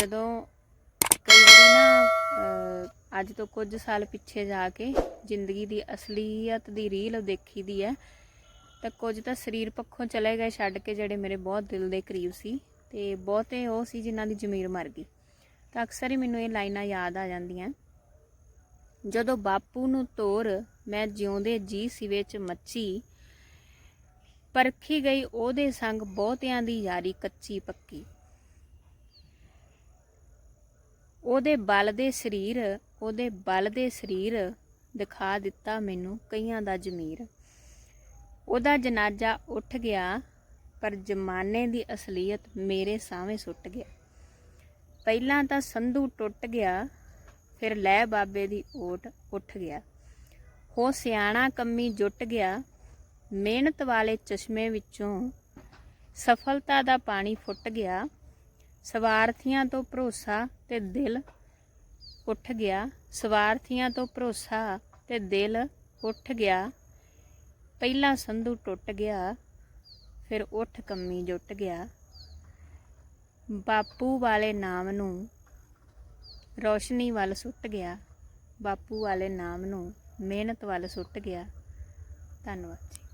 ਜਦੋਂ ਕਈ ਵਾਰੀ ਨਾ ਅੱਜ ਤੋਂ ਕੁਝ ਸਾਲ ਪਿੱਛੇ ਜਾ ਕੇ ਜ਼ਿੰਦਗੀ ਦੀ ਅਸਲੀਅਤ ਦੀ ਰੀਲ ਦੇਖੀ ਦੀ ਹੈ, ਤਾਂ ਕੁਝ ਤਾਂ ਸਰੀਰ ਪੱਖੋਂ ਚਲੇ ਗਏ ਛੱਡ ਕੇ ਜਿਹੜੇ ਮੇਰੇ ਬਹੁਤ ਦਿਲ ਦੇ ਕਰੀਬ ਸੀ ਤੇ ਬਹੁਤੇ ਉਹ ਸੀ ਜਿਨ੍ਹਾਂ ਦੀ ਜ਼ਮੀਰ ਮਰ ਗਈ। ਤਾਂ ਅਕਸਰ ਹੀ ਮੈਨੂੰ ਇਹ ਲਾਈਨਾਂ ਯਾਦ ਆ ਜਾਂਦੀਆਂ। ਜਦੋਂ ਬਾਪੂ ਨੂੰ ਤੋਰ ਮੈਂ ਜਿਉਂਦੇ ਜੀ ਸਿਵੇ ਚ ਮੱਚੀ, ਪਰਖੀ ਗਈ ਉਹਦੇ ਸੰਗ ਬਹੁਤਿਆਂ ਦੀ ਯਾਰੀ ਕੱਚੀ ਪੱਕੀ। ਉਹਦੇ ਬਲ ਦੇ ਸਰੀਰ, ਉਹਦੇ ਬਲ ਦੇ ਸਰੀਰ ਦਿਖਾ ਦਿੱਤਾ ਮੈਨੂੰ ਕਈਆਂ ਦਾ ਜ਼ਮੀਰ। ਉਹਦਾ ਜਨਾਜ਼ਾ ਉੱਠ ਗਿਆ, ਪਰ ਜ਼ਮਾਨੇ ਦੀ ਅਸਲੀਅਤ ਮੇਰੇ ਸਾਹਮਣੇ ਸੁੱਟ ਗਿਆ। ਪਹਿਲਾਂ ਤਾਂ ਸੰਧੂ ਟੁੱਟ ਗਿਆ, ਫਿਰ ਲੈ ਬਾਬੇ ਦੀ ਓਟ ਉੱਠ ਗਿਆ। ਹੋ ਸਿਆਣਾ ਕੰਮੀ ਜੁੱਟ ਗਿਆ, ਮਿਹਨਤ ਵਾਲੇ ਚਸ਼ਮੇ ਵਿੱਚੋਂ ਸਫਲਤਾ ਦਾ ਪਾਣੀ ਫੁੱਟ ਗਿਆ ਸਵਾਰਥੀਆਂ ਤੋਂ ਭਰੋਸਾ ਤੇ ਦਿਲ ਉੱਠ ਗਿਆ। ਸਵਾਰਥੀਆਂ ਤੋਂ ਭਰੋਸਾ ਤੇ ਦਿਲ ਉੱਠ ਗਿਆ। ਪਹਿਲਾ ਸੰਧੂ ਟੁੱਟ ਗਿਆ, ਫਿਰ ਉੱਠ ਕੰਮੀ ਜੁੱਟ ਗਿਆ। ਬਾਪੂ ਵਾਲੇ ਨਾਮ ਨੂੰ ਰੋਸ਼ਨੀ ਵੱਲ ਸੁੱਟ ਗਿਆ। ਬਾਪੂ ਵਾਲੇ ਨਾਮ ਨੂੰ ਮਿਹਨਤ ਵੱਲ ਸੁੱਟ ਗਿਆ। ਧੰਨਵਾਦ ਜੀ।